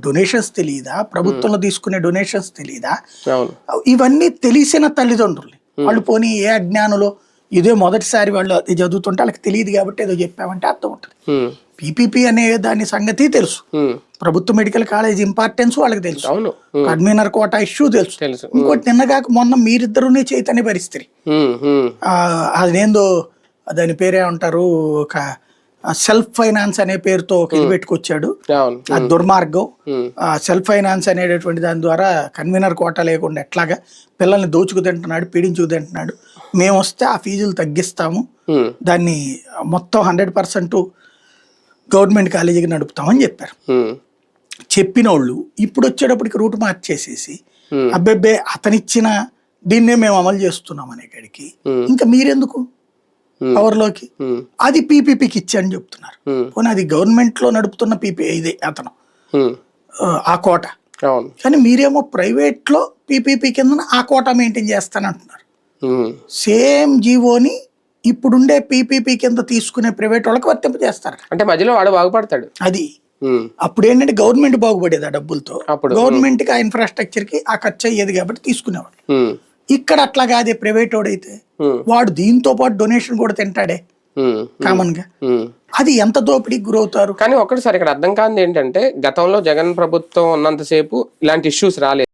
Donations తెలియదా ప్రభుత్వంలో తీసుకునే డొనేషన్స్ తెలియదా ఇవన్నీ తెలిసిన తల్లిదండ్రులు. వాళ్ళు పోనీ ఏ అజ్ఞానులో ఇదే మొదటిసారి వాళ్ళు అది చదువుతుంటే వాళ్ళకి తెలియదు కాబట్టి ఏదో చెప్పామంటే అర్థం ఉంటుంది. పీపీపీ అనే దాని సంగతి తెలుసు. ప్రభుత్వ మెడికల్ కాలేజ్ ఇంపార్టెన్స్ వాళ్ళకి తెలుసు. కన్వీనర్ కోట ఇష్యూ తెలుసు. తెలుసు. ఇంకోటి నిన్నగాక మొన్న మీరిద్దరునే చైతన్య పరిస్థితి. అదేందో దాని పేరే ఉంటారు ఒక సెల్ఫ్ ఫైనాన్స్ అనే పేరుతో ఒక ఇది పెట్టుకొచ్చాడు. అవును. ఆ దుర్మార్గం. ఉమ్, సెల్ఫ్ ఫైనాన్స్ అనేటటువంటి దాని ద్వారా కన్వీనర్ కోట లేకుండా ఎట్లాగా పిల్లల్ని దోచుకు తింటున్నాడు పీడించుకు తింటున్నాడు. మేము వస్తే ఆ ఫీజులు తగ్గిస్తాము. దాన్ని మొత్తం హండ్రెడ్ పర్సెంట్ గవర్నమెంట్ కాలేజీకి నడుపుతామని చెప్పారు. చెప్పిన వాళ్ళు ఇప్పుడు వచ్చేటప్పటికి రూట్ మార్చేసేసి Hmm. అబ్బెబ్బే అతనిచ్చిన దీన్నే మేము అమలు చేస్తున్నాం అనే కాడికి Hmm. ఇంకా మీరెందుకు? Hmm. పవర్లోకి. ఉమ్, అది పీపీపీకి ఇచ్చని చెప్తున్నారు. ఉమ్, పోనీ అది గవర్నమెంట్లో నడుపుతున్న పీపీ ఇది అతను. ఆ, కోట. కానీ మీరేమో ప్రైవేట్లో పీపీపీ కింద ఆ కోట మెయింటైన్ చేస్తానంటున్నారు. సేమ్ జీవోని ఇప్పుడుండే పీపీపీ కింద తీసుకునే ప్రైవేట్ వాళ్ళకి వర్తింప చేస్తారు. అంటే మధ్యలో వాడు బాగుపడతాడు. అది. అప్పుడు ఏంటంటే గవర్నమెంట్ బాగుపడేది ఆ డబ్బులతో. గవర్నమెంట్కి ఆ ఇన్ఫ్రాస్ట్రక్చర్కి ఆ ఖర్చు అయ్యేది కాబట్టి తీసుకునేవాడు ఇక్కడ అట్లా కాదే ప్రైవేట్ వాడైతే వాడు దీంతో పాటు డొనేషన్ కూడా తింటాడే కామన్గా. అది ఎంత దోపిడీకి గురవుతారు? కానీ ఒక్కటిసారి ఇక్కడ అర్థం కానిది ఏంటంటే గతంలో జగన్ ప్రభుత్వం ఉన్నంతసేపు ఇలాంటి ఇష్యూస్ రాలేదు.